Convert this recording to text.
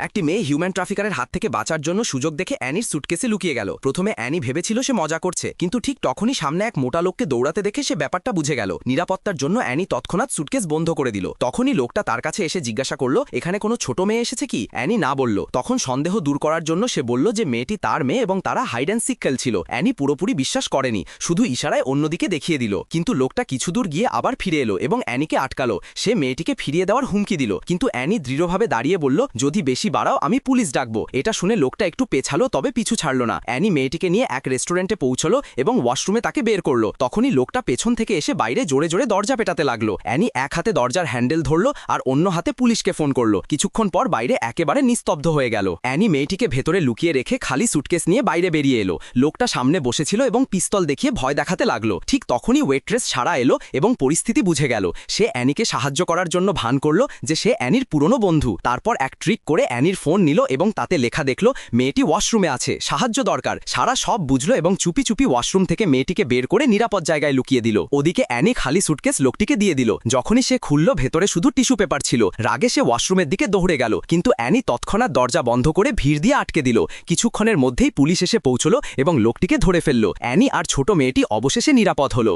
একটি মেয়ে হিউম্যান ট্রাফিকারের হাত থেকে বাঁচার জন্য সুযোগ দেখে অ্যানির সুটকেসে লুকিয়ে গেল। প্রথমে অ্যানি ভেবেছিল সে মজা করছে, কিন্তু ঠিক তখনই সামনে এক মোটা লোককে দৌড়াতে দেখে সে ব্যাপারটা বুঝে গেল। নিরাপত্তার জন্য অ্যানি তৎক্ষণাৎ সুটকেস বন্ধ করে দিল। তখনই লোকটা তার কাছে এসে জিজ্ঞাসা করল, এখানে কোনো ছোট মেয়ে এসেছে কি? অ্যানি না বলল। তখন সন্দেহ দূর করার জন্য সে বলল যে, মেয়েটি তার মেয়ে এবং তারা হাইড অ্যান্ড সিক খেলছিল অ্যানি পুরোপুরি বিশ্বাস করেনি, শুধু ইশারায় অন্যদিকে দেখিয়ে দিল। কিন্তু লোকটা কিছু দূর গিয়ে আবার ফিরে এলো এবং অ্যানিকে আটকালো। সে মেয়েটিকে ফিরিয়ে দেওয়ার হুমকি দিল। কিন্তু অ্যানি দৃঢ়ভাবে দাঁড়িয়ে বলল, যদি বেশি বাড়াও, আমি পুলিশ ডাকবো। এটা শুনে লোকটা একটু পেছালো, তবে পিছু ছাড়লো না। অ্যানি মেয়েটিকে নিয়ে এক রেস্টুরেন্টে পৌঁছলো এবং ওয়াশরুমে তাকে বের করল। তখনই লোকটা পেছন থেকে এসে বাইরে জোরে জোরে দরজা পেটাতে লাগল। অ্যানি এক হাতে দরজার হ্যান্ডেল ধরলো আর অন্য হাতে পুলিশকে ফোন করল। কিছুক্ষণ পর বাইরে একেবারে নিস্তব্ধ হয়ে গেল। অ্যানি মেয়েটিকে ভেতরে লুকিয়ে রেখে খালি সুটকেস নিয়ে বাইরে বেরিয়ে এলো। লোকটা সামনে বসেছিল এবং পিস্তল দেখিয়ে ভয় দেখাতে লাগল। ঠিক তখনই ওয়েট্রেস ছাড়া এলো এবং পরিস্থিতি বুঝে গেল। সে অ্যানিকে সাহায্য করার জন্য ভান করল যে সে অ্যানির পুরনো বন্ধু। তারপর এক ট্রিক করে অ্যানির ফোন নিল এবং তাতে লেখা দেখল, মেয়েটি ওয়াশরুমে আছে, সাহায্য দরকার। সারা সব বুঝলো এবং চুপি চুপি ওয়াশরুম থেকে মেয়েটিকে বের করে নিরাপদ জায়গায় লুকিয়ে দিল। ওদিকে অ্যানি খালি সুটকেস লোকটিকে দিয়ে দিল। যখনই সে খুলল, ভেতরে শুধু টিস্যু পেপার ছিল। রাগে সে ওয়াশরুমের দিকে দৌড়ে গেল, কিন্তু অ্যানি তৎক্ষণাৎ দরজা বন্ধ করে ভিড় দিয়ে আটকে দিল। কিছুক্ষণের মধ্যেই পুলিশ এসে পৌঁছলো এবং লোকটিকে ধরে ফেলল। অ্যানি আর ছোট মেয়েটি অবশেষে নিরাপদ হলো।